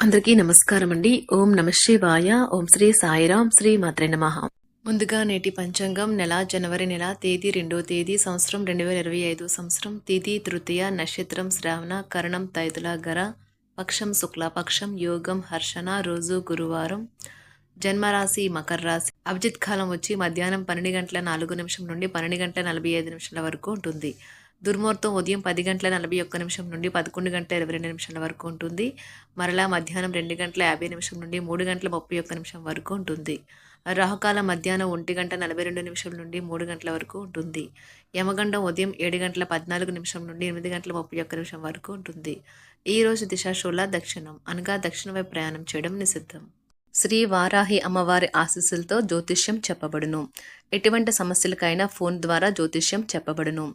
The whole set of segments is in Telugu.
అందరికీ నమస్కారం అండి ఓం నమ శివాయ. ఓం శ్రీ సాయిరాం. శ్రీ మాత్రే నమ. ముందుగా నేటి పంచాంగం నెల జనవరి నెల తేదీ రెండో తేదీ సంవత్సరం రెండు వేల ఇరవై ఐదు సంవత్సరం తిథి తృతీయ నక్షత్రం శ్రావణ కరణం తైతుల గర పక్షం శుక్లపక్షం యోగం హర్షణ రోజు గురువారం జన్మరాశి మకర రాశి అభిజిత్ కాలం వచ్చి మధ్యాహ్నం పన్నెండు గంటల నాలుగు నిమిషం నుండి పన్నెండు గంటల నలభై ఐదు నిమిషాల వరకు ఉంటుంది. దుర్ముహూర్తం ఉదయం పది గంటల నలభై ఒక్క నిమిషం నుండి పదకొండు గంటల ఇరవై రెండు నిమిషాల వరకు ఉంటుంది. మరలా మధ్యాహ్నం రెండు గంటల యాభై నిమిషం నుండి మూడు గంటల ముప్పై ఒక్క నిమిషం వరకు ఉంటుంది. రాహుకాలం మధ్యాహ్నం ఒంటి గంట నలభై రెండు నిమిషం నుండి మూడు గంటల వరకు ఉంటుంది. యమగండం ఉదయం ఏడు గంటల పద్నాలుగు నిమిషం నుండి ఎనిమిది గంటల ముప్పై ఒక్క నిమిషం వరకు ఉంటుంది. ఈ రోజు దిశాశూల దక్షిణం అనగా దక్షిణ వైపు ప్రయాణం చేయడం నిషిద్ధం. శ్రీ వారాహి అమ్మవారి ఆశీస్సులతో జ్యోతిష్యం చెప్పబడును. ఎటువంటి సమస్యలకైనా ఫోన్ ద్వారా జ్యోతిష్యం చెప్పబడును.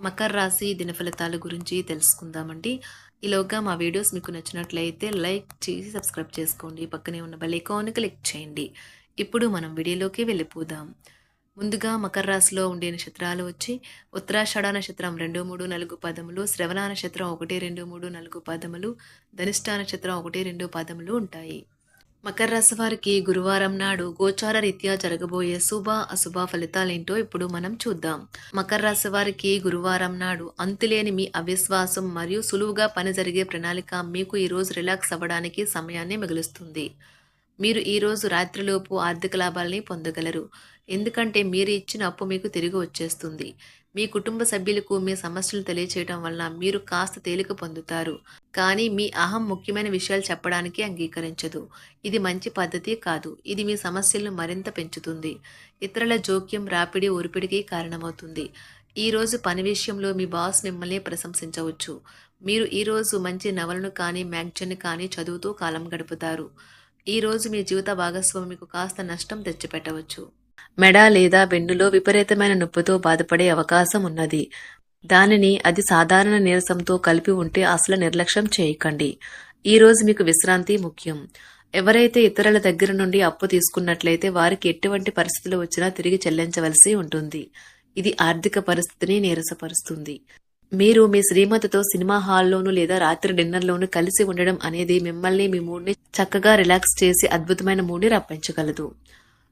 మకర రాశి దినఫలితాల గురించి తెలుసుకుందామండి. ఈలోగా మా వీడియోస్ మీకు నచ్చినట్లయితే లైక్ చేసి సబ్స్క్రైబ్ చేసుకోండి. పక్కనే ఉన్న బెల్ ఐకాన్ క్లిక్ చేయండి. ఇప్పుడు మనం వీడియోలోకి వెళ్ళిపోదాం. ముందుగా మకర రాశిలో ఉండే నక్షత్రాలు వచ్చి ఉత్తరాషాఢ నక్షత్రం రెండు మూడు నాలుగు పదములు శ్రవణ నక్షత్రం ఒకటి రెండు మూడు నాలుగు పదములు ధనిష్ట నక్షత్రం ఒకటి రెండు పదములు ఉంటాయి. మకర రాశి వారికి గురువారం నాడు గోచార రీత్యా జరగబోయే శుభ అశుభ ఫలితాలేంటో ఇప్పుడు మనం చూద్దాం. మకర రాశి వారికి గురువారం నాడు అంతులేని మీ అవిశ్వాసం మరియు సులువుగా పని జరిగే ప్రణాళిక మీకు ఈరోజు రిలాక్స్ అవ్వడానికి సమయాన్ని మిగులుస్తుంది. మీరు ఈరోజు రాత్రిలోపు ఆర్థిక లాభాలని పొందగలరు. ఎందుకంటే మీరు ఇచ్చిన అప్పు మీకు తిరిగి వచ్చేస్తుంది. మీ కుటుంబ సభ్యులకు మీ సమస్యలు తెలియచేయడం వల్ల మీరు కాస్త తేలిక పొందుతారు. కానీ మీ అహం ముఖ్యమైన విషయాలు చెప్పడానికి అంగీకరించదు. ఇది మంచి పద్ధతి కాదు. ఇది మీ సమస్యలను మరింత పెంచుతుంది. ఇతరుల జోక్యం రాపిడి ఒరిపిడికి కారణమవుతుంది. ఈరోజు పని విషయంలో మీ బాస్ మిమ్మల్ని ప్రశంసించవచ్చు. మీరు ఈ రోజు మంచి నవలను కానీ మ్యాగజైన్ కానీ చదువుతూ కాలం గడుపుతారు. ఈరోజు మీ జీవిత భాగస్వామికు కాస్త నష్టం తెచ్చిపెట్టవచ్చు. మెడ లేదా వెన్నులో విపరీతమైన నొప్పితో బాధపడే అవకాశం ఉన్నది. దానిని అది సాధారణ నీరసంతో కలిపి ఉంటే అసలు నిర్లక్ష్యం చేయకండి. ఈరోజు మీకు విశ్రాంతి ముఖ్యం. ఎవరైతే ఇతరుల దగ్గర నుండి అప్పు తీసుకున్నట్లయితే వారికి ఎటువంటి పరిస్థితులు వచ్చినా తిరిగి చెల్లించవలసి ఉంటుంది. ఇది ఆర్థిక పరిస్థితిని నీరసపరుస్తుంది. మీరు మీ శ్రీమతితో సినిమా హాల్లోనూ లేదా రాత్రి డిన్నర్లోనూ కలిసి ఉండడం అనేది మిమ్మల్ని మీ మూడ్ని చక్కగా రిలాక్స్ చేసి అద్భుతమైన మూడ్ని రప్పించగలదు.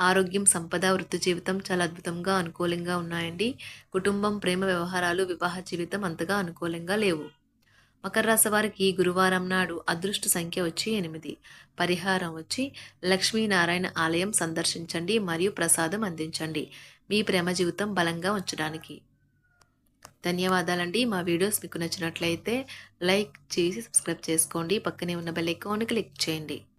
ఆరోగ్యం సంపద వృత్తి జీవితం చాలా అద్భుతంగా అనుకూలంగా ఉన్నాయండి. కుటుంబం ప్రేమ వ్యవహారాలు వివాహ జీవితం అంతగా అనుకూలంగా లేవు. మకర రాశి వారికి గురువారం నాడు అదృష్ట సంఖ్య వచ్చి ఎనిమిది. పరిహారం వచ్చి లక్ష్మీనారాయణ ఆలయం సందర్శించండి మరియు ప్రసాదం అందించండి. మీ ప్రేమ జీవితం బలంగా ఉంచడానికి. ధన్యవాదాలండి. మా వీడియోస్ మీకు నచ్చినట్లయితే లైక్ చేసి సబ్స్క్రైబ్ చేసుకోండి. పక్కనే ఉన్న బెల్ ఐకాన్ క్లిక్ చేయండి.